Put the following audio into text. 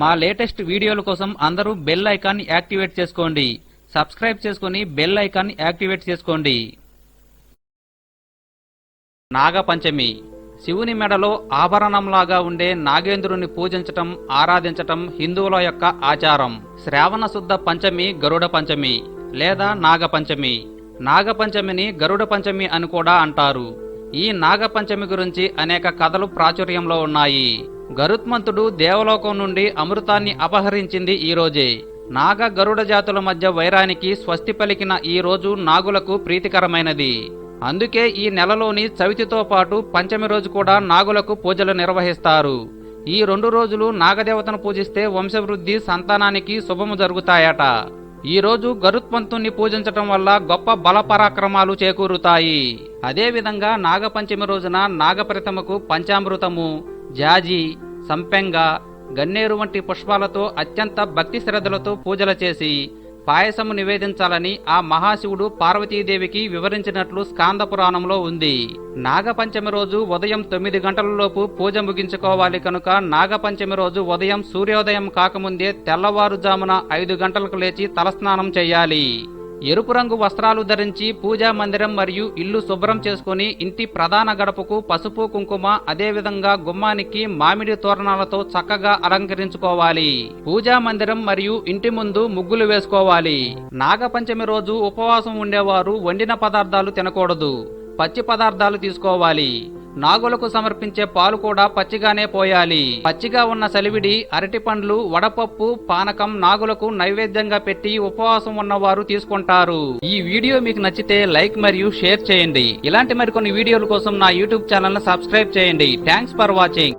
మా లేటెస్ట్ వీడియోల కోసం అందరూ బెల్ ఐకాన్ యాక్టివేట్ చేసుకోండి. సబ్స్క్రైబ్ చేసుకుని బెల్ ఐకాన్ యాక్టివేట్ చేసుకోండి. నాగపంచమి. శివుని మెడలో ఆభరణంలాగా ఉండే నాగేంద్రుని పూజించటం ఆరాధించటం హిందువుల యొక్క ఆచారం. శ్రావణ శుద్ధ పంచమి గరుడ పంచమి లేదా నాగపంచమి. నాగపంచమిని గరుడ పంచమి అని కూడా అంటారు. ఈ నాగపంచమి గురించి అనేక కథలు ప్రాచుర్యంలో ఉన్నాయి. గరుత్మంతుడు దేవలోకం నుండి అమృతాన్ని అపహరించింది ఈ రోజే. నాగ గరుడ జాతుల మధ్య వైరానికి స్వస్తి పలికిన ఈ రోజు నాగులకు ప్రీతికరమైనది. అందుకే ఈ నెలలోని చవితితో పాటు పంచమి రోజు కూడా నాగులకు పూజలు నిర్వహిస్తారు. ఈ రెండు రోజులు నాగదేవతను పూజిస్తే వంశవృద్ధి సంతానానికి శుభము జరుగుతాయట. ఈ రోజు గరుత్మంతుణ్ణి పూజించటం వల్ల గొప్ప బలపరాక్రమాలు చేకూరుతాయి. అదేవిధంగా నాగపంచమి రోజున నాగప్రతిమకు పంచామృతము జాజి సంపెంగ గన్నేరు వంటి పుష్పాలతో అత్యంత భక్తి శ్రద్ధలతో పూజలు చేసి పాయసము నివేదించాలని ఆ మహాశివుడు పార్వతీదేవికి వివరించినట్లు స్కాంద పురాణంలో ఉంది. నాగపంచమి రోజు ఉదయం తొమ్మిది గంటలలోపు పూజ ముగించుకోవాలి కనుక నాగపంచమి రోజు ఉదయం సూర్యోదయం కాకముందే తెల్లవారుజామున ఐదు గంటలకు లేచి తలస్నానం చేయాలి. ఎరుపు రంగు వస్త్రాలు ధరించి పూజా మందిరం మరియు ఇల్లు శుభ్రం చేసుకుని ఇంటి ప్రధాన గడపకు పసుపు కుంకుమ అదేవిధంగా గుమ్మానికి మామిడి తోరణాలతో చక్కగా అలంకరించుకోవాలి. పూజా మందిరం మరియు ఇంటి ముందు ముగ్గులు వేసుకోవాలి. నాగపంచమి రోజు ఉపవాసం ఉండేవారు వండిన పదార్థాలు తినకూడదు. పచ్చి పదార్థాలు తీసుకోవాలి. నాగులకు సమర్పించే పాలు కూడా పచ్చిగానే పోయాలి. పచ్చిగా ఉన్న సలివిడి అరటి పండ్లు వడపప్పు పానకం నాగులకు నైవేద్యంగా పెట్టి ఉపవాసం ఉన్నవారు తీసుకుంటారు. ఈ వీడియో మీకు నచ్చితే లైక్ మరియు షేర్ చేయండి. ఇలాంటి మరికొన్ని వీడియోల కోసం నా యూట్యూబ్ ఛానల్ సబ్స్క్రైబ్ చేయండి. Thanks for watching.